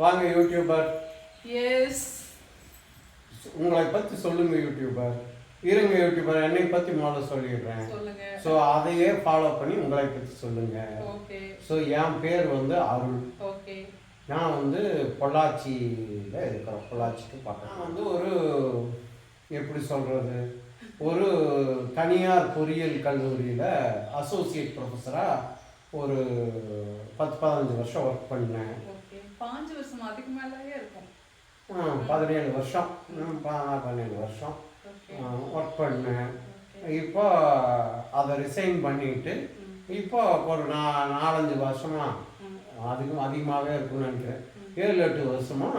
வாங்க YouTuber S உங்களை பற்றி சொல்லுங்க யூடியூபர் இருங்க யூடியூபர் என்னை பற்றி முதல்ல சொல்லிடுறேன். ஸோ அதையே ஃபாலோ பண்ணி உங்களை பற்றி சொல்லுங்க. ஸோ என் பேர் வந்து அருள். நான் வந்து பொள்ளாச்சியில் இருக்கிறேன். பொள்ளாச்சிக்கு பக்கம் நான் வந்து ஒரு எப்படி சொல்கிறது ஒரு தனியார் பொறியியல் கல்லூரியில் அசோசியேட் ப்ரொஃபஸராக ஒரு பத்து பதினஞ்சு வருஷம் ஒர்க் பண்ணேன். வருஷம் அதுக்கு மேலேயே இருக்கும். பதினேழு வருஷம். பதினேழு வருஷம். ஒர்க் பண்ணேன் இப்போ அதை ரிசைன் பண்ணிட்டு இப்போ ஒரு நா நாலஞ்சு வருஷமா. அதுக்கும் அதிகமாகவே இருக்கும்னு நினைக்கிறேன். ஏழு எட்டு வருஷமா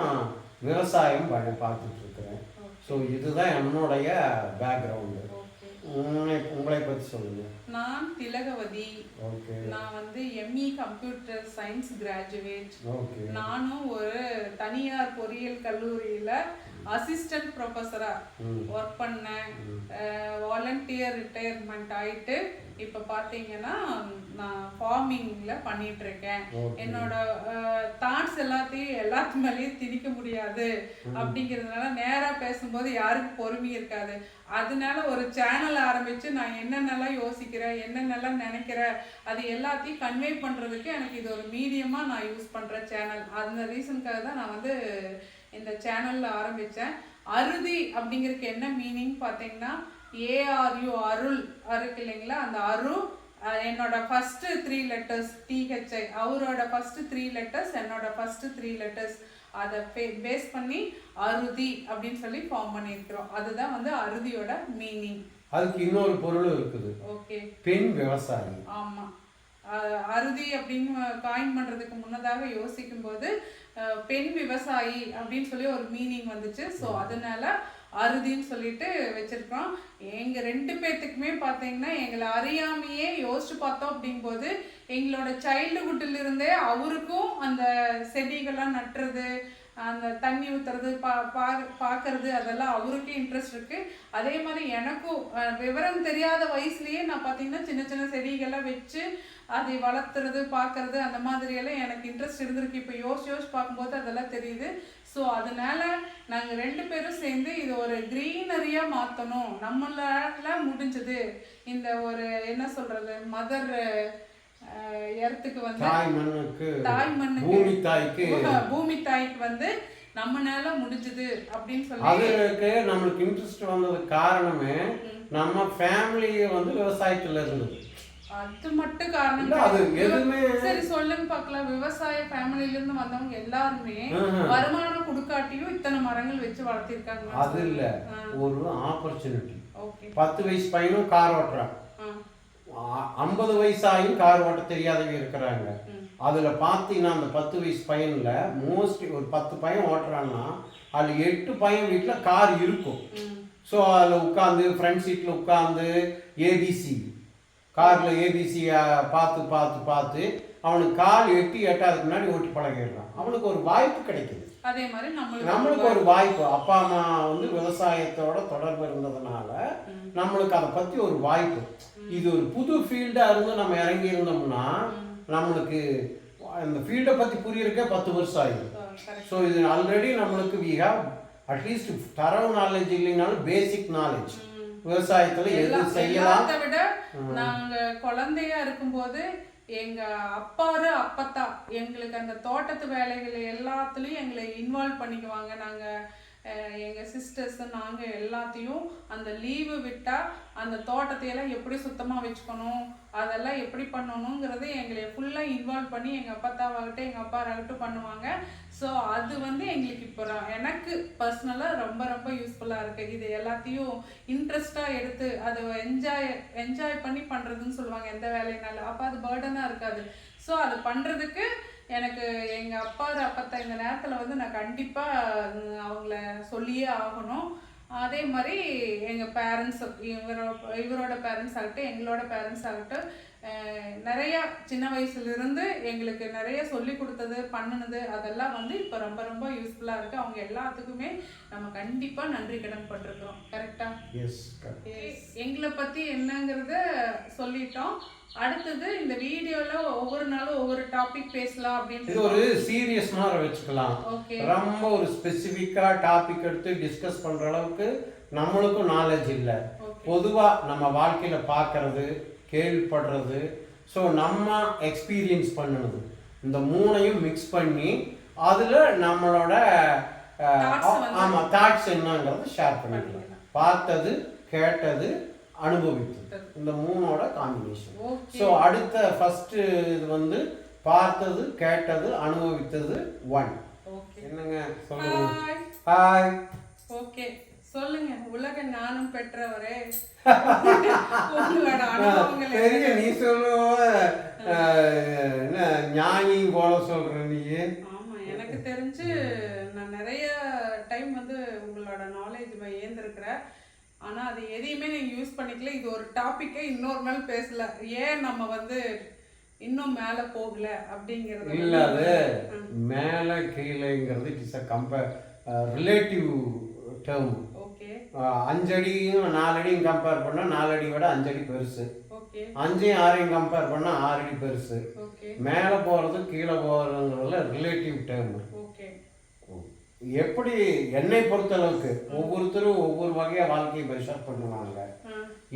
விவசாயம் பண்ண பார்த்துட்டு இருக்கிறேன் ஸோ இதுதான் என்னுடைய பேக்ரவுண்டு உங்களை உங்களை பற்றி சொல்லுங்க. நான் திலகவதி. நான் வந்து எம்இ கம்ப்யூட்டர் சயின்ஸ் கிராஜுவேட் நானும் ஒரு தனியார் பொறியியல் கல்லூரியில அசிஸ்டன்ட் ப்ரொஃபஸரா ம். ஒர்க் பண்ணேன் வாலண்டியர் ரிட்டையர்மெண்ட் ஆயிட்டு இப்போ பார்த்தீங்கன்னா நான் ஃபார்மிங்கில் பண்ணிட்டு இருக்கேன் என்னோட தாட்ஸ் எல்லாத்தையும் எல்லாத்து மேலேயும் திணிக்க முடியாது. அப்படிங்கிறதுனால நேராக பேசும்போது யாருக்கும் பொறுமை இருக்காது. அதனால ஒரு சேனல் ஆரம்பிச்சு நான் என்னென்னலாம் யோசிக்கிறேன் என்னென்னலாம் நினைக்கிறேன் அது எல்லாத்தையும் கன்வே பண்ணுறதுக்கு எனக்கு இது ஒரு மீடியமாக நான் யூஸ் பண்ணுற சேனல் அந்த ரீசனுக்காக தான் நான் வந்து இந்த சேனலில் ஆரம்பித்தேன் அறுதி அப்படிங்கிறதுக்கு என்ன மீனிங் பார்த்தீங்கன்னா ஏஆர்யூ அருள் இருக்கு இல்லைங்களா? அந்த அரு அஹ் என்னோட ஃபர்ஸ்ட் த்ரீ லெட்டர்ஸ் டிஹெச்ஐ அவரோட ஃபர்ஸ்ட் த்ரீ லெட்டர்ஸ் என்னோட ஃபர்ஸ்ட் த்ரீ லெட்டர்ஸ் அதை பேஸ் பண்ணி அறுதி அப்படின்னு சொல்லி ஃபார்ம் பண்ணியிருக்கிறோம். அதுதான் வந்து அறுதியோட மீனிங் அதுக்கு இன்னொரு பொருள் இருக்குது. ஓகே பெண் விவசாயி. ஆமாம் அறுதி அப்படின்னு காயின் பண்ணுறதுக்கு முன்னதாக யோசிக்கும்போது பெண் விவசாயி அப்படின்னு சொல்லி ஒரு மீனிங் வந்துச்சு. ஸோ அதனால அறுதின்னு சொல்லிட்டு வச்சிருக்கோம் எங்க ரெண்டு பேர்த்துக்குமே பார்த்தீங்கன்னா எங்களை அறியாமையே யோசிச்சு பார்த்தோம் அப்படிங்கும்போது எங்களோட சைல்டுஹுட்டில் இருந்தே அவருக்கும் அந்த செடிகள்லாம் நட்டுறது அந்த தண்ணி ஊத்துறது பா பா பார்க்கறது அதெல்லாம் அவருக்கே இன்ட்ரெஸ்ட் இருக்கு. அதே மாதிரி எனக்கும் விவரம் தெரியாத வயசுலயே நான் பார்த்தீங்கன்னா சின்ன சின்ன செடிகள்லாம் வச்சு அதை வளர்த்துறது பார்க்கறது அந்த மாதிரி எல்லாம் எனக்கு இன்ட்ரெஸ்ட் இருந்திருக்கு. இப்போ யோசிச்சு யோசிச்சு பார்க்கும்போது அதெல்லாம் தெரியுது. ஸோ அதனால நாங்கள் ரெண்டு பேரும் சேர்ந்து இது ஒரு க்ரீனரியாக மாற்றணும் நம்மளால முடிஞ்சது. இந்த ஒரு என்ன சொல்றது மதர் எர்த்துக்கு வந்து தாய் மண்ணுக்கு தாய் மண்ணுக்கு பூமி தாய்க்கு பூமி தாய்க்கு வந்து நம்மனால முடிஞ்சது அப்படின்னு சொல்லி அதுக்கு நம்மளுக்கு இன்ட்ரெஸ்ட் வந்ததுக்கு காரணமே நம்ம ஃபேமிலி வந்து விவசாயத்துல இருந்தது. அது மட்டும் காரணம் சரி சொல்லுங்க பார்க்கலாம். விவசாய ஃபேமிலில இருந்து வந்தவங்க எல்லாருமே. வருமானம் கொடுக்காட்டியும் இத்தனை மரங்கள் வச்சு வளர்த்திருக்காங்க அது இல்ல. ஒரு ஆப்பர்ச்சுனிட்டி பத்து வயசு பையனும் கார் ஓட்டுறான். ஐம்பது வயசாயும் கார் ஓட்ட தெரியாதவங்க இருக்கிறாங்க. அதுல பார்த்தீங்கன்னா அந்த பத்து வயசு பையன்ல மோஸ்ட்லி ஒரு பத்து பையன் ஓட்டுறான்னா அதுல எட்டு பையன் வீட்டுல கார் இருக்கும். ஸோ அதில் உட்காந்து ஃப்ரண்ட் சீட்டில் உட்காந்து ஏபிசி காரில் ஏபிசி பார்த்து பார்த்து பார்த்து அவனுக்கு கால் எட்டி எட்டாதுக்கு முன்னாடி ஓட்டி பழகிடுறான். அவனுக்கு ஒரு வாய்ப்பு கிடைக்குது. அதே மாதிரி நம்மளுக்கு ஒரு வாய்ப்பு. அப்பா அம்மா வந்து விவசாயத்தோட தொடர்பு இருந்ததுனால நம்மளுக்கு அதை பற்றி ஒரு வாய்ப்பு. இது ஒரு புது ஃபீல்டாக இருந்து நம்ம இறங்கி இருந்தோம்னா நம்மளுக்கு இந்த ஃபீல்டை பற்றி புரியறக்கே பத்து வருஷம் ஆகிடும் ஸோ இது ஆல்ரெடி நம்மளுக்கு வி ஹாவ் அட்லீஸ்ட் தரவு நாலேஜ் இல்லைனாலும் பேசிக் நாலேஜ் விவசாயத்தில் எது செய்யலாம்? விட நாங்க குழந்தையா இருக்கும்போது எங்க அப்பாரு அப்பத்தா எங்களுக்கு அந்த தோட்டத்து வேலைகள் எல்லாத்துலயும் எங்களை இன்வால்வ் பண்ணிக்குவாங்க. நாங்க எங்கள் சிஸ்டர்ஸ் நாங்கள் எல்லாத்தையும் அந்த லீவு விட்டால் அந்த தோட்டத்தையெல்லாம் எப்படி சுத்தமாக வச்சுக்கணும் அதெல்லாம் எப்படி பண்ணணுங்கிறது எங்களை ஃபுல்லாக இன்வால்வ் பண்ணி எங்கள் அப்பா தாவாகட்டும் எங்கள் அப்பா ஆகட்டும் பண்ணுவாங்க. ஸோ அது வந்து எங்களுக்கு இப்போ எனக்கு பர்சனலாக ரொம்ப ரொம்ப யூஸ்ஃபுல்லாக இருக்குது இது எல்லாத்தையும் இன்ட்ரெஸ்டாக எடுத்து அதை என்ஜாய் என்ஜாய் பண்ணி பண்ணுறதுன்னு சொல்லுவாங்க எந்த வேலையினாலும் அப்போ அது பேர்டனாக இருக்காது. ஸோ அது பண்ணுறதுக்கு எனக்கு எங்கள் அப்பா அப்பத்த இந்த நேரத்தில் வந்து நான் கண்டிப்பாக அவங்கள சொல்லியே ஆகணும். அதே மாதிரி எங்கள் பேரண்ட்ஸ் இவரோ இவரோட பேரண்ட்ஸ் ஆகட்டும் எங்களோட பேரண்ட்ஸ் ஆகட்டும் நிறைய சின்ன வயசுல இருந்து எங்களுக்கு நிறைய சொல்லி கொடுத்தது பண்ணுனது அதெல்லாம் வந்து இப்போ ரொம்ப ரொம்ப யூஸ்ஃபுல்லாக இருக்கு. அவங்க எல்லாத்துக்குமே நம்ம கண்டிப்பா நன்றி கடன் பட்டிருக்கிறோம். கரெக்டா எஸ் எங்களை பத்தி என்னங்கிறத சொல்லிட்டோம். அடுத்தது இந்த வீடியோல ஒவ்வொரு நாளும் ஒவ்வொரு டாபிக் பேசலாம் இது அப்படின்னு ஒரு சீரியஸ் மாதிரி வச்சுக்கலாம். ரொம்ப ஒரு ஸ்பெசிஃபிக்கா டாபிக் எடுத்து டிஸ்கஸ் பண்ற அளவுக்கு நம்மளுக்கும் நாலேஜ் இல்லை. பொதுவா நம்ம வாழ்க்கையில பார்க்கறது கேள்விப்படுறது. ஸோ நம்ம எக்ஸ்பீரியன்ஸ் பண்ணுனது. இந்த மூணையும் மிக்ஸ் பண்ணி அதுல நம்மளோட அஹ், Thoughts வந்து- ஆமா தாட்ஸ் என்னங்கிறத ஷேர் பண்ணிக்கலாம். பார்த்தது கேட்டது அனுபவித்தது. இந்த மூணோட காம்பினேஷன் ஸோ அடுத்த ஃபர்ஸ்ட் இது வந்து பார்த்தது கேட்டது அனுபவித்தது ஒன் ஓகே என்னங்க? சொல்லுங்க. ஹாய் ஓகே சொல்லுங்க உலக ஞானம் பெற்றவரே. பெரிய? நீ சொல்லுவ என்ன ஞானி போல சொல்ற நீ. ஆமா எனக்கு தெரிஞ்சு நான் நிறைய டைம் வந்து உங்களோட நாலேஜ் ஏந்திருக்கிறேன். ஆனா அது எதையுமே நீங்க யூஸ் பண்ணிக்கல. இது ஒரு டாபிக்கே இன்னொரு நாள் பேசல. ஏன் நம்ம வந்து இன்னும் மேல போகல அப்படிங்கறது இல்ல அது மேல கீழேங்கிறது it is a compare relative term அஞ்சடியும் நாலடியும் கம்பேர் பண்ணா நாலடி விட அஞ்சடி பெருசு. அஞ்சையும் ஆறையும் கம்பேர் பண்ணா ஆறடி பெருசு. மேலே போகிறது கீழே போகிறதுங்கிறதுல ரிலேட்டிவ் டேர்ம் எப்படி என்னை பொறுத்தளவுக்கு ஒவ்வொருத்தரும் ஒவ்வொரு வகையாக வாழ்க்கையை மெஷர் பண்ணுவாங்க.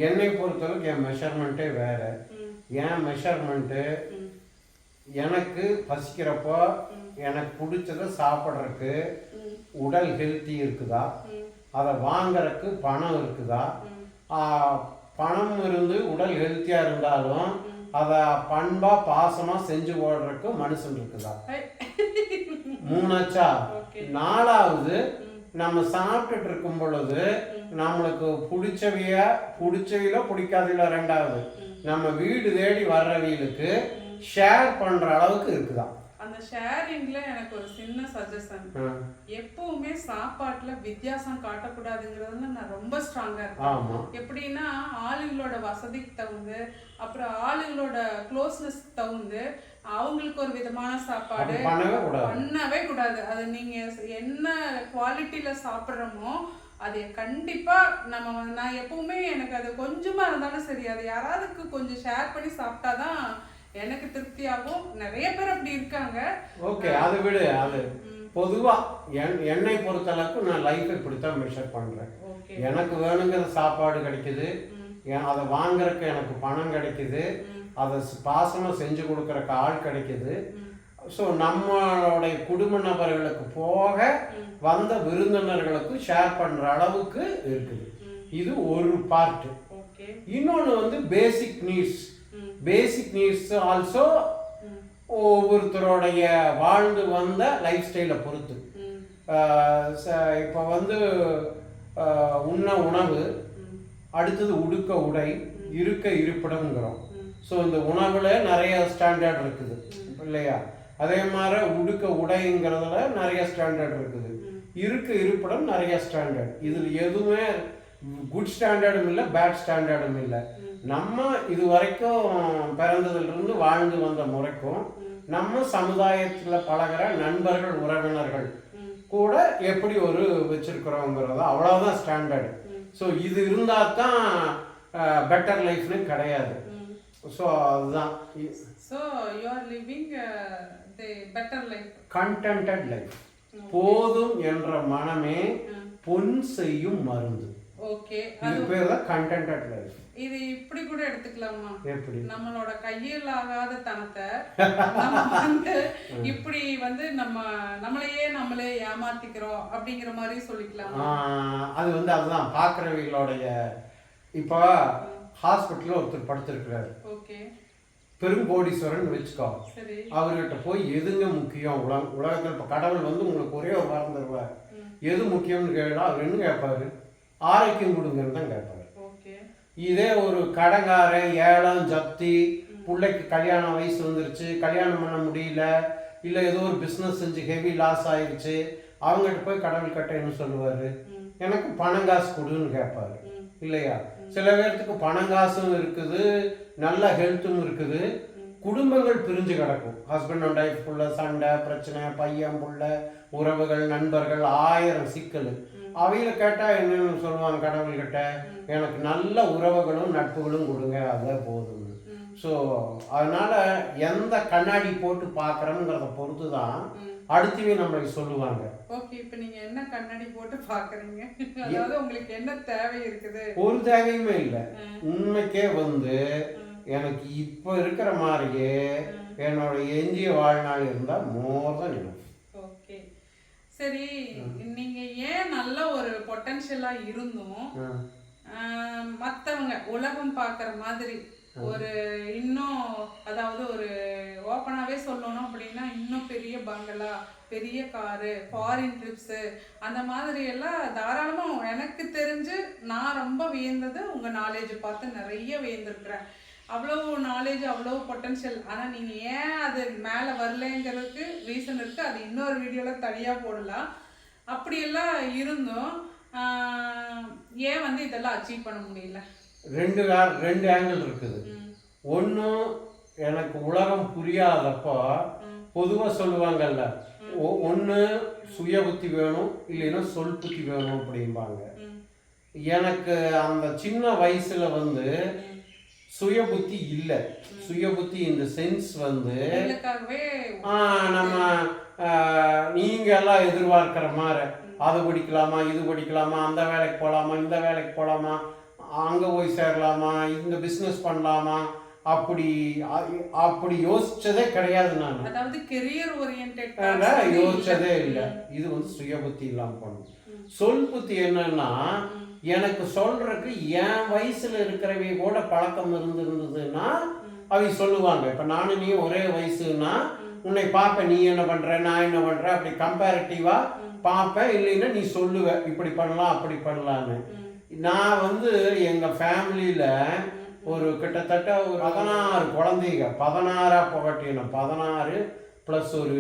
என்னை பொறுத்தளவுக்கு என் மெஷர்மெண்ட்டே வேற. என் மெஷர்மெண்ட்டு எனக்கு பசிக்கிறப்போ எனக்கு பிடிச்சத சாப்பிட்றதுக்கு உடல் ஹெல்த்தி இருக்குதா? அதை வாங்குறதுக்கு பணம் இருக்குதா? பணம் இருந்து உடல் ஹெல்த்தியாக இருந்தாலும் அதை பண்பாக பாசமாக செஞ்சு போடுறதுக்கு மனுஷன் இருக்குதா. மூணாச்சா? நாலாவது நம்ம சாப்பிட்டுட்டு இருக்கும் பொழுது நம்மளுக்கு பிடிச்சவைய பிடிச்சவையில பிடிக்காதவையில ரெண்டாவது. நம்ம வீடு தேடி வர்றவங்களுக்கு ஷேர் பண்ற அளவுக்கு இருக்குதா? அந்த ஷேரிங்ல எனக்கு ஒரு சின்ன சஜஷன் எப்பவுமே சாப்பாட்டுல வித்தியாசம் காட்டக்கூடாதுங்கிறதுல நான் ரொம்ப ஸ்ட்ராங்கா இருக்கேன். எப்படின்னா ஆளுங்களோட வசதிக்கு தகுந்து அப்புறம் ஆளுங்களோட க்ளோஸ்னஸ் தகுந்து அவங்களுக்கு ஒரு விதமான சாப்பாடு பண்ணவே கூடாது. அது நீங்க என்ன குவாலிட்டியில சாப்பிட்றோமோ அது கண்டிப்பா நம்ம நான் எப்பவுமே எனக்கு அது கொஞ்சமா இருந்தாலும் சரி அது யாராவதுக்கு கொஞ்சம் ஷேர் பண்ணி சாப்பிட்டாதான் எனக்கு திருப்தியாகும். நிறைய பேர் அப்படி இருக்காங்க. ஓகே அது விடு அது பொதுவா என் என்னை பொறுத்தளவுக்கு நான் லைஃப் இப்படித்தான் மெஷர் பண்றேன். ஓகே. எனக்கு வேணுங்கிற சாப்பாடு கிடைக்குது. அதை வாங்குறதுக்கு எனக்கு பணம் கிடைக்குது. அதை பாசமா செஞ்சு கொடுக்கறக்கு ஆள் கிடைக்குது. ஸோ நம்மளுடைய குடும்ப நபர்களுக்கு போக வந்த விருந்தினர்களுக்கு ஷேர் பண்ற அளவுக்கு இருக்குது. இது ஒரு பார்ட் ஓகே. இன்னொன்று வந்து basic needs. Basic needs also. ஒவ்வொருத்தருடைய வாழ்ந்து வந்த லைஃப் ஸ்டைலை பொறுத்து. இப்போ வந்து உண்ண உணவு. அடுத்தது உடுக்க உடை இருக்க இருப்பிடம்ங்கிறோம். ஸோ இந்த உணவுல நிறைய ஸ்டாண்டர்ட் இருக்குது இல்லையா அதே மாதிரி உடுக்க உடைங்கிறதுல நிறைய ஸ்டாண்டர்ட் இருக்குது இருக்க இருப்பிடம் நிறைய ஸ்டாண்டர்ட் இதில் எதுவுமே குட் ஸ்டாண்டர்டும் இல்லை பேட் ஸ்டாண்டர்டும் இல்லை. நம்ம இது வரைக்கும் பிறந்ததிலிருந்து வாழ்ந்து வந்த முறைக்கும் நம்ம சமுதாயத்தில் பழகுற நண்பர்கள் உறவினர்கள். கூட எப்படி ஒரு வச்சிருக்கிறோங்கிறது அவ்வளோதான் ஸ்டாண்டர்டு ஸோ இது இருந்தால் தான் பெட்டர் லைஃப்னு கிடையாது. ஸோ அதுதான். uh, the better life. Contented life போதும் என்ற மனமே பொன் செய்யும் மருந்து. ஓகே இது பேர் தான் கண்டென்டட் லைஃப் இது இப்படி கூட எடுத்துக்கலாமா எப்படி? நம்மளோட கையில் ஆகாத தனத்தை நம்ம வந்து இப்படி வந்து நம்ம நம்மளையே நம்மளே ஏமாத்திக்கிறோம் அப்படிங்கிற மாதிரி சொல்லிக்கலாமா? அது வந்து அதுதான். பார்க்குறவங்களுடைய இப்போ ஹாஸ்பிட்டலில் ஒருத்தர் படுத்திருக்கிறாரு. ஓகே பெருங்கோடீஸ்வரன் வச்சுக்கோ. சரி. அவர்கிட்ட போய் எதுங்க முக்கியம்? உலக உலகத்தில் இப்போ கடவுள் வந்து உங்களுக்கு ஒரே ஒரு வாரம் தருவார். ம். எது முக்கியம்னு கேட்டால் அவர் என்ன கேட்பாரு? ஆரோக்கியம் கொடுங்கன்னு தான் கேட்பாரு. ஓகே. இதே ஒரு கடங்காரன் ஏலம் ஜப்தி பிள்ளைக்கு கல்யாண வயசு வந்துருச்சு கல்யாணம் பண்ண முடியல இல்லை ஏதோ ஒரு பிஸ்னஸ் செஞ்சு ஹெவி லாஸ் ஆயிடுச்சு அவங்ககிட்ட போய் கடவுள் கட்ட என்ன சொல்லுவார். எனக்கு பணம் காசு கொடுன்னு கேட்பாரு. இல்லையா. சில பேர்த்துக்கு பணங்காசும் இருக்குது நல்ல ஹெல்த்தும் இருக்குது. குடும்பங்கள் பிரிஞ்சு கிடக்கும். ஹஸ்பண்ட் அண்ட் ஒய்ஃப்குள்ள சண்டை பிரச்சனை பையன் புள்ள உறவுகள் நண்பர்கள் ஆயிரம் சிக்கல். அவையில கேட்டா என்னன்னு சொல்லுவாங்க கடவுள்கிட்ட எனக்கு நல்ல உறவுகளும் நட்புகளும் கொடுங்க அதான் போதும். ஸோ அதனால எந்த கண்ணாடி போட்டு பார்க்குறோங்கிறத பொறுத்து தான் அடுத்தவே நம்மளுக்கு சொல்லுவாங்க. ஓகே இப்போ நீங்க என்ன கண்ணாடி போட்டு பாக்குறீங்க? அதாவது உங்களுக்கு என்ன தேவை இருக்குது? ஒரு தேவையுமே இல்லை. உண்மைக்கே வந்து எனக்கு இப்போ இருக்கிற மாதிரியே என்னோட எஞ்சிய வாழ்நாள் இருந்தால் மோர் தான் ஓகே சரி நீங்க ஏன் நல்ல ஒரு பொட்டன்ஷியலா இருந்தும் மத்தவங்க உலகம் பார்க்குற மாதிரி ஒரு இன்னும் அதாவது ஒரு ஓப்பனாகவே சொல்லணும் அப்படின்னா இன்னும் பெரிய பங்களா பெரிய காரு ஃபாரின் ட்ரிப்ஸு அந்த மாதிரி எல்லாம் தாராளமாக எனக்கு தெரிஞ்சு நான் ரொம்ப வியந்தது உங்கள் நாலேஜ் பார்த்து நிறைய வியந்திருக்கிறேன். அவ்வளோ நாலேஜ் அவ்வளோ பொட்டன்ஷியல் ஆனால் நீங்கள் ஏன் அது மேலே வரலைங்கிறதுக்கு ரீசன் இருக்குது அது இன்னொரு வீடியோவில் தனியாக போடலாம். அப்படியெல்லாம் இருந்தும் ஏன் வந்து இதெல்லாம் அச்சீவ் பண்ண முடியல? ரெண்டு ரெண்டு ஆங்கிள் இருக்குது. ஒன்று எனக்கு உலகம் புரியாதப்போ பொதுவாக சொல்லுவாங்கல்ல ஒன்று சுய புத்தி வேணும் இல்லைன்னா சொல் புத்தி வேணும் அப்படிம்பாங்க. எனக்கு அந்த சின்ன வயசுல வந்து சுய புத்தி இல்லை சுய புத்தி இந்த சென்ஸ் வந்து நம்ம நீங்க எல்லாம் எதிர்பார்க்கிற மாதிரி அது படிக்கலாமா இது படிக்கலாமா அந்த வேலைக்கு போகலாமா இந்த வேலைக்கு போகலாமா அங்கே போய் சேரலாமா இந்த பிஸ்னஸ் பண்ணலாமா அப்படி அப்படி யோசிச்சதே கிடையாது நான். அதாவது கெரியர் ஓரியன்ட் யோசிச்சதே இல்லை. இது வந்து சுய புத்தி இல்லாமல் பண்ணும் சொல் புத்தி என்னன்னா எனக்கு சொல்றதுக்கு என் வயசுல இருக்கிறவங்க கூட பழக்கம் இருந்திருந்ததுன்னா அவங்க சொல்லுவாங்க. இப்ப நானும் நீ ஒரே வயசுன்னா உன்னை பார்ப்பேன் நீ என்ன பண்ற நான் என்ன பண்றேன் அப்படி கம்பேரிட்டிவா பார்ப்பேன். இல்லைன்னா நீ சொல்லுவ இப்படி பண்ணலாம் அப்படி பண்ணலான்னு. நான் வந்து எங்க ஃபேமிலியில ஒரு கிட்டத்தட்ட ஒரு பதினாறு குழந்தைங்க. பதினாறா புகட்டினோம் பதினாறு ப்ளஸ் ஒரு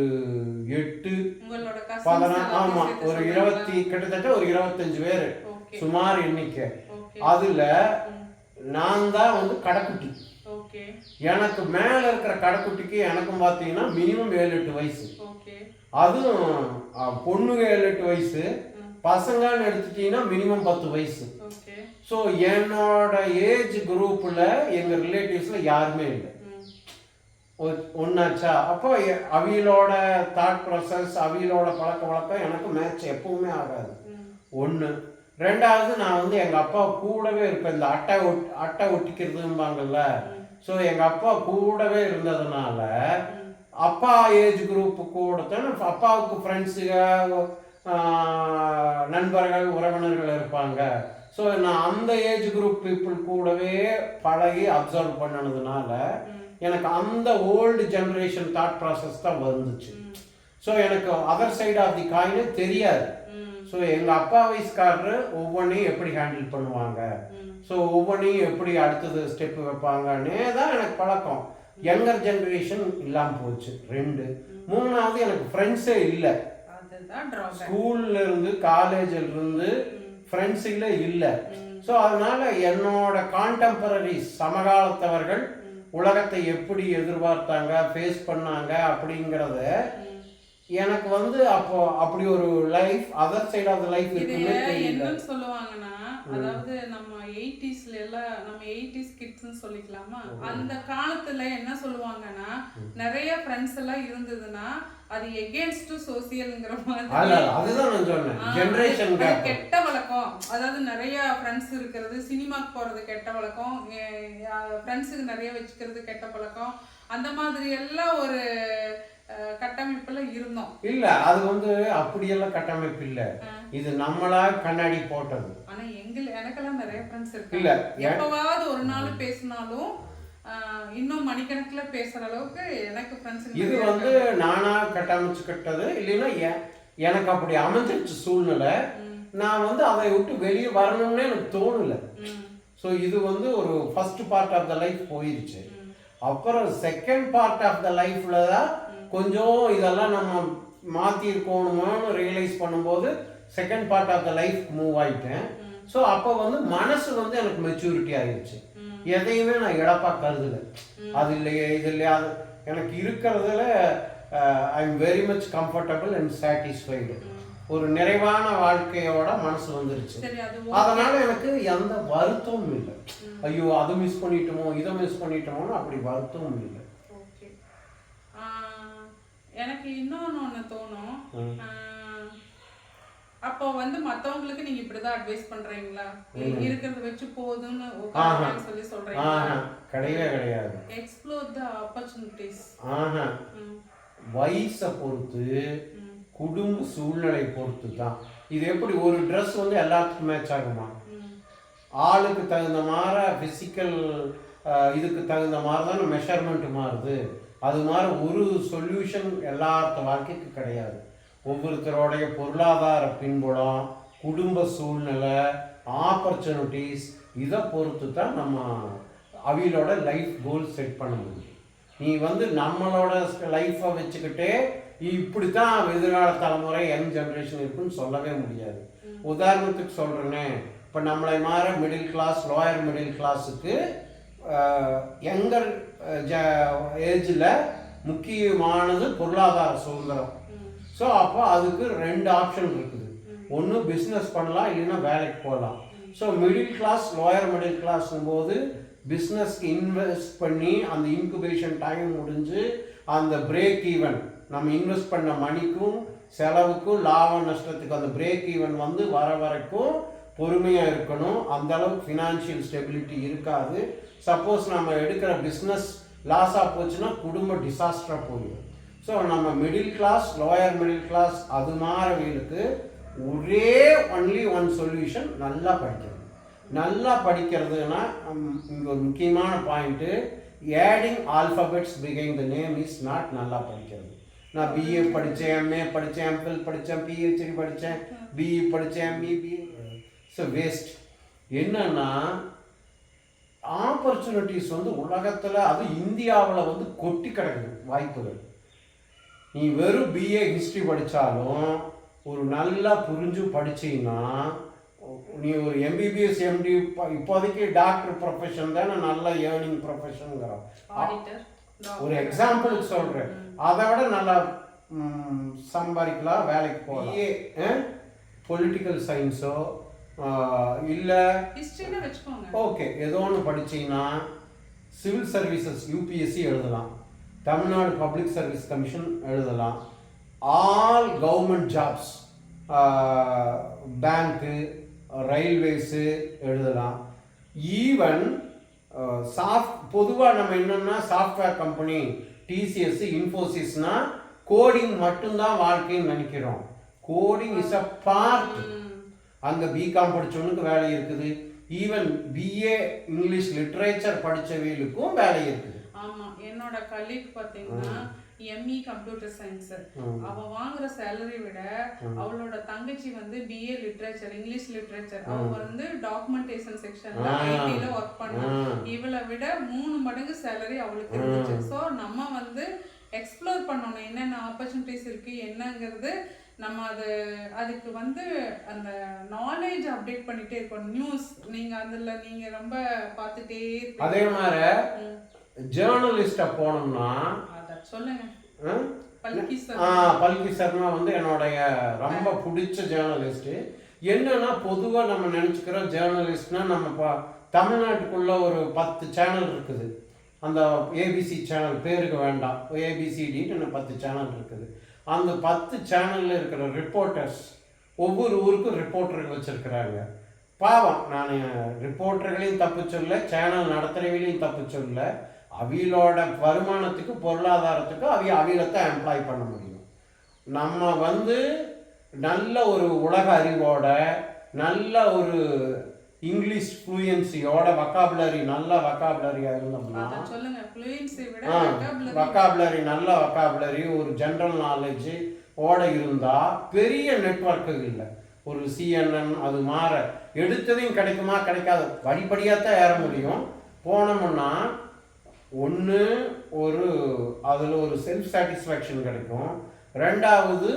எட்டு உங்களோட பதினா கசின்ஸ் ஆமா ஒரு இருபத்தி கிட்டத்தட்ட ஒரு இருபத்தஞ்சு பேர். சுமார் எண்ணிக்கை. அதுல நான் தான் வந்து கடைக்குட்டி. எனக்கு மேல இருக்கிற கடைக்குட்டிக்கு எனக்கும் பார்த்தீங்கன்னா மினிமம் ஏழு எட்டு வயசு. அதுவும் பொண்ணுங்க ஏழு எட்டு வயசு. பசங்கன்னு எடுத்துட்டீங்கன்னா மினிமம் பத்து வயசு. ஸோ என்னோட ஏஜ் குரூப்பில் எங்கள் ரிலேட்டிவ்ஸில் யாருமே இல்லை. ஒ- ஒண்ணாச்சா? அப்போ அவியலோட தாட் ப்ராசஸ் அவியலோட பழக்க வழக்கம் எனக்கு மேட்ச் எப்பவுமே ஆகாது. ஒன்று ரெண்டாவது நான் வந்து எங்கள் அப்பா கூடவே இருப்பேன். இந்த அட்டை ஒட் அட்டை ஒட்டிக்கிறதும்பாங்கல்ல. ஸோ எங்கள் அப்பா கூடவே இருந்ததுனால அப்பா ஏஜ் குரூப்பு கூட தான் அப்பாவுக்கு ஃப்ரெண்ட்ஸுக நண்பர்கள் உறவினர்கள் இருப்பாங்க. ஸோ நான் அந்த ஏஜ் குரூப் பீப்புள் கூடவே பழகி அப்சர்வ் பண்ணனதுனால எனக்கு அந்த ஓல்டு ஜென்ரேஷன் தாட் ப்ராசஸ் தான் வந்துச்சு. ஸோ எனக்கு அதர் சைடு ஆஃப் தி காயினே தெரியாது. ஸோ எங்கள் அப்பா வயசுக்காரரு ஒவ்வொன்றையும் எப்படி ஹேண்டில் பண்ணுவாங்க? ஸோ ஒவ்வொன்றையும் எப்படி அடுத்தது ஸ்டெப் வைப்பாங்கன்னே தான் எனக்கு பழக்கம். யங்கர் ஜெனரேஷன் இல்லாமல் போச்சு. ரெண்டு. மூணாவது எனக்கு ஃப்ரெண்ட்ஸே இல்லை. ஸ்கூல்ல இருந்து காலேஜில் இருந்து ஃப்ரெண்ட்ஸுகளே இல்லை ஸோ அதனால என்னோட கான்டெம்பரரி சமகாலத்தவர்கள் உலகத்தை எப்படி எதிர்பார்த்தாங்க ஃபேஸ் பண்ணாங்க அப்படிங்கிறத எனக்கு வந்து அப்போ அப்படி ஒரு life other side of life இருக்குமே தெரியல. சொல்லுவாங்கன்னா அதாவது நம்ம எயிட்டிஸ்ல எல்லாம் நம்ம எயிட்டிஸ் கிட்ஸ்னு சொல்லிக்கலாமா? அந்த காலத்துல என்ன சொல்லுவாங்கன்னா நிறைய ஃப்ரெண்ட்ஸ் எல்லாம் இருந்ததுன்னா அது எகேன்ஸ்ட் சோசியல்ங்கிற மாதிரி. அதுதான் நான் சொன்னேன். ஜெனரேஷன் கெட்ட வழக்கம். அதாவது நிறைய ஃப்ரெண்ட்ஸ் இருக்கிறது சினிமாக்கு போறது கெட்ட வழக்கம். ஃப்ரெண்ட்ஸுக்கு நிறைய வச்சுக்கிறது கெட்ட பழக்கம். அந்த மாதிரி எல்லாம் ஒரு கட்டமைப்புல இருந்தோம். இல்ல அது வந்து அப்படியெல்லாம் கட்டமைப்பு இல்ல. இது நம்மளா கண்ணாடி போட்டது. ஆனா எங்கள் எனக்கெல்லாம் நிறைய ஃப்ரெண்ட்ஸ் இருக்கு? இல்ல எப்பவாவது ஒரு நாள் பேசினாலும் இன்னும் மணிக்கணக்குல பேசுற அளவுக்கு எனக்கு ஃப்ரெண்ட்ஸ் இது வந்து நானா கட்டமைச்சுக்கிட்டது இல்லைன்னா எ- எனக்கு அப்படி அமைஞ்சிருச்சு சூழ்நிலை. நான் வந்து அதை விட்டு வெளியே வரணும்னே எனக்கு தோணல. ஸோ இது வந்து ஒரு first part of the life போயிருச்சு. அப்புறம் செகண்ட் பார்ட் ஆஃப் த லைஃப்ல தான் கொஞ்சம் இதெல்லாம் நம்ம மாற்றி இருக்கணுமோன்னு ரியலைஸ் பண்ணும்போது second part of the life move ஆயிட்டேன். ஸோ அப்போ வந்து மனசு வந்து எனக்கு மெச்சூரிட்டி ஆயிடுச்சு ம். எதையுமே நான் இழப்பா கருதல. அது இல்லையே இது இல்லையா அது எனக்கு இருக்கிறதுல I am very much comfortable and satisfied ஒரு நிறைவான வாழ்க்கையோட மனசு வந்துருச்சு. அதனால எனக்கு எந்த வருத்தமும் இல்லை. ஐயோ அதை மிஸ் பண்ணிட்டோமோ இதை மிஸ் பண்ணிட்டோமோன்னு அப்படி வருத்தமும் இல்லை. எனக்கு இன்னொன்று ஒன்று தோணும். அப்போ வந்து மத்தவங்களுக்கு நீங்க இப்படிதான் அட்வைஸ் பண்றீங்களா? இருக்கிறத வச்சு போதும்னு சொல்லி சொல்றீங்களா? ஆஹா. கிடையவே கிடையாது. எக்ஸ்ப்ளோர் த ஆப்பர்ச்சுனிட்டிஸ் ஆஹா. வயசை பொறுத்து குடும்ப சூழ்நிலை பொறுத்து தான். இது எப்படி ஒரு ட்ரெஸ் வந்து எல்லாத்துக்கும் மேட்ச் ஆகுமா? ஆளுக்கு தகுந்த மாதிரி ஃபிசிக்கல் இதுக்கு தகுந்த மாதிரி தானே மெஷர்மெண்ட் மாறுது. அது மாதிரி ஒரு சொல்யூஷன் எல்லாத்த வாழ்க்கைக்கு கிடையாது. ஒவ்வொருத்தரோடைய பொருளாதார பின்புலம் குடும்ப சூழ்நிலை ஆப்பர்ச்சுனிட்டிஸ் இதை பொறுத்து தான் நம்ம அவியலோட லைஃப் கோல் செட் பண்ண முடியும். நீ வந்து நம்மளோட லைஃப்பை வச்சுக்கிட்டே இப்படி தான் எதிர்கால தலைமுறை யங் ஜென்ரேஷன் இருக்குன்னு சொல்லவே முடியாது. உதாரணத்துக்கு சொல்கிறேனே இப்போ நம்மளை மாதிரி மிடில் கிளாஸ் லோயர் மிடில் கிளாஸுக்கு யங்கர் ஏஜில் முக்கியமானது பொருளாதார சுதந்திரம். ஸோ அப்போ அதுக்கு ரெண்டு ஆப்ஷன் இருக்குது. ஒன்று பிஸ்னஸ் பண்ணலாம் இல்லைன்னா வேலைக்கு போகலாம். So middle class lower middle கிளாஸ்னும் போது பிஸ்னஸ்க்கு இன்வெஸ்ட் பண்ணி அந்த இன்குபேஷன் டைம் முடிஞ்சு அந்த பிரேக் ஈவன் நம்ம இன்வெஸ்ட் பண்ண மணிக்கும் செலவுக்கும் லாப நஷ்டத்துக்கு அந்த பிரேக் ஈவன் வந்து வர வரைக்கும் பொறுமையாக இருக்கணும். அந்த அளவுக்கு ஃபினான்ஷியல் ஸ்டெபிலிட்டி இருக்காது. சப்போஸ் நம்ம எடுக்கிற பிஸ்னஸ் லாஸாக போச்சுன்னா குடும்ப டிசாஸ்டராக போயிடும். ஸோ நம்ம middle class lower middle class அது மாறவங்களுக்கு ஒரே ஒன்லி ஒன் சொல்யூஷன் நல்லா படிக்கணும். நல்லா படிக்கிறதுனா இங்கே ஒரு முக்கியமான பாயிண்ட்டு ஏடிங் ஆல்ஃபபெட்ஸ் பிகைன் த நேம் இஸ் நாட் நல்லா படிக்கிறது. நான் பிஏ படித்தேன் எம்ஏ படித்தேன் எம்ஃபில் படித்தேன் பிஹெச்டி படித்தேன் பிஇ படித்தேன் எம்இபி ஸோ வேஸ்ட் என்னன்னா ஆப்பர்ச்சுனிட்டிஸ் வந்து உலகத்தில் அது இந்தியாவில் வந்து கொட்டி கிடக்குது வாய்ப்புகள். நீ வெறும் பிஏ ஹிஸ்ட்ரி படித்தாலும் ஒரு நல்லா புரிஞ்சு படிச்சீங்கன்னா நீ ஒரு எம்பிபிஎஸ் எம்டி இப்போதைக்கு டாக்டர் ப்ரொஃபஷன் தானே நல்ல ஏர்னிங் ப்ரொஃபஷனுங்கிறோம் ஒரு எக்ஸாம்பிளுக்கு சொல்கிறேன் அதை விட நல்லா சம்பாதிக்கலாம் வேலைக்கு போகலாம். பொலிட்டிக்கல் சயின்ஸோ இல்லை. ஓகே ஏதோ ஒன்று படிச்சீங்கன்னா சிவில் சர்வீசஸ் யூபிஎஸ்சி எழுதலாம். தமிழ்நாடு பப்ளிக் சர்வீஸ் கமிஷன் எழுதலாம். ஆல் கவர்மெண்ட் ஜாப்ஸ் பேங்க்கு ரயில்வேஸு எழுதலாம். ஈவன் சாஃப்ட் பொதுவாக நம்ம என்னென்னா சாஃப்ட்வேர் கம்பெனி டிசிஎஸ் இன்ஃபோசிஸ்னா கோடிங் மட்டும்தான் வாழ்க்கைன்னு நினைக்கிறோம். கோடிங் இஸ் அ பார்ட் அங்கே பிகாம் படிச்சவனுக்கு வேலை இருக்குது. ஈவன் பிஏ இங்கிலீஷ் லிட்ரேச்சர் படித்தவங்களுக்கும் வேலை இருக்குது. ஆமா என்னோட கலீக் பாத்தீங்கன்னா எம்இ கம்ப்யூட்டர் சயின்ஸ் அவ வாங்குற சேலரி விட அவளோட தங்கச்சி வந்து பிஏ லிட்ரேச்சர் இங்கிலீஷ் லிட்ரேச்சர் அவ வந்து டாக்குமெண்டேஷன் செக்ஷன்ல ஐடில ஒர்க் பண்ணா. இவளை விட மூணு மடங்கு சேலரி அவளுக்கு இருந்துச்சு. சோ நம்ம வந்து எக்ஸ்ப்ளோர் பண்ணணும். என்னென்ன ஆப்பர்ச்சுனிட்டிஸ் இருக்கு என்னங்கிறது நம்ம அது அதுக்கு வந்து அந்த நாலேஜ் அப்டேட் பண்ணிட்டே இருக்கோம் நியூஸ் நீங்க அதுல நீங்க ரொம்ப பார்த்துட்டே அதே மாதிரி ஜேர்னலிஸ்ட்டை போனோம்னா அத சொல்லுங்க? பல்கி சார் ஆ பல்கி சர்மா வந்து என்னுடைய ரொம்ப பிடிச்ச ஜேர்னலிஸ்ட்டு என்னன்னா பொதுவாக நம்ம நினச்சிக்கிறோம் ஜேர்னலிஸ்ட்னா நம்ம இப்போ தமிழ்நாட்டுக்குள்ள ஒரு பத்து சேனல் இருக்குது. அந்த ஏபிசி சேனல் பேருக்கு வேண்டாம். ஏபிசிடின்னு பத்து சேனல் இருக்குது. அந்த பத்து சேனலில் இருக்கிற ரிப்போர்ட்டர்ஸ் ஒவ்வொரு ஊருக்கும் ரிப்போர்ட்டர்கள் வச்சுருக்கிறாங்க. பாவம் நான் ரிப்போர்ட்டர்களையும் தப்பு சொல்ல சேனல் நடத்துகிறவங்களையும் தப்பு சொல்ல அவியலோட வருமானத்துக்கு பொருளாதாரத்துக்கு அவிய அவியலத்தை எம்ப்ளாய் பண்ண முடியும். நம்ம வந்து நல்ல ஒரு உலக அறிவோட நல்ல ஒரு இங்கிலீஷ் ஃப்ளூயன்சியோட வக்காபுலரி நல்ல வக்காபுலரியாக இருந்தோம்னா சொல்லுங்க ஆ வக்காபுலரி நல்ல வக்காபுலரி ஒரு ஜென்ரல் நாலேஜ் ஓட இருந்தால் பெரிய நெட்வொர்க்கு இல்லை. ஒரு சிஎன்என் அது மாற எடுத்ததையும் கிடைக்குமா கிடைக்காது படிப்படியாக தான் ஏற முடியும். போனோம்னா ஒன்று ஒரு அதில் ஒரு செல்ஃப் சாட்டிஸ்ஃபேக்ஷன் கிடைக்கும். ரெண்டாவது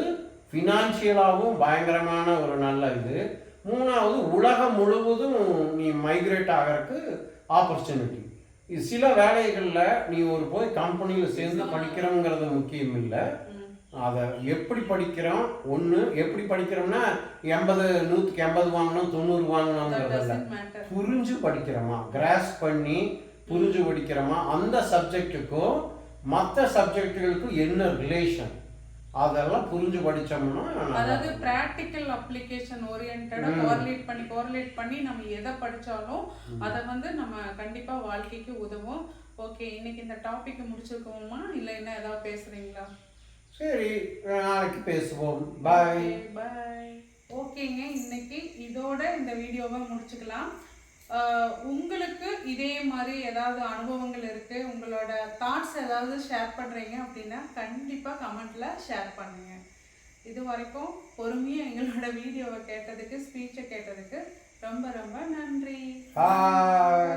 ஃபினான்ஷியலாகவும் பயங்கரமான ஒரு நல்ல இது. மூணாவது உலகம் முழுவதும் நீ மைக்ரேட் ஆகிறதுக்கு ஆப்பர்ச்சுனிட்டி சில வேலைகளில் நீ ஒரு போய் கம்பெனியில் சேர்ந்து படிக்கிறோங்கிறது முக்கியம் இல்லை. அதை எப்படி படிக்கிறோம்? ஒன்று எப்படி படிக்கிறோம்னா எண்பது நூற்றுக்கு எண்பது வாங்கணும் தொண்ணூறு That வாங்கணுங்கிறது இல்லை. Doesn't matter. புரிஞ்சு படிக்கிறோமா? கிராஸ் பண்ணி புரிஞ்சு படிக்கிறோமா? அந்த சப்ஜெக்ட்டுக்கும் மற்ற சப்ஜெக்டுகளுக்கும் என்ன ரிலேஷன் அதெல்லாம் புரிஞ்சு படிச்சோம்னா அதாவது. பிராக்டிக்கல் அப்ளிகேஷன் ஓரியன்டா. கோரிலேட் பண்ணி கோரிலேட் பண்ணி நம்ம எதை படிச்சாலும் அதை வந்து நம்ம கண்டிப்பா வாழ்க்கைக்கு உதவும். ஓகே இன்னைக்கு இந்த டாபிக் முடிச்சிருக்கோமா? இல்ல என்ன ஏதாவது பேசுறீங்களா? சரி நாளைக்கு பேசுவோம். பாய் பாய் ஓகேங்க இன்னைக்கு இதோட இந்த வீடியோவை முடிச்சுக்கலாம். உங்களுக்கு இதே மாதிரி ஏதாவது அனுபவங்கள் இருக்கு? உங்களோட தாட்ஸ் ஏதாவது ஷேர் பண்றீங்க அப்படின்னா கண்டிப்பா கமெண்ட்ல ஷேர் பண்ணுங்க. இது வரைக்கும் பொறுமையா எங்களோட வீடியோவை கேட்டதுக்கு ஸ்பீச்சை கேட்டதுக்கு ரொம்ப ரொம்ப நன்றி. பாய்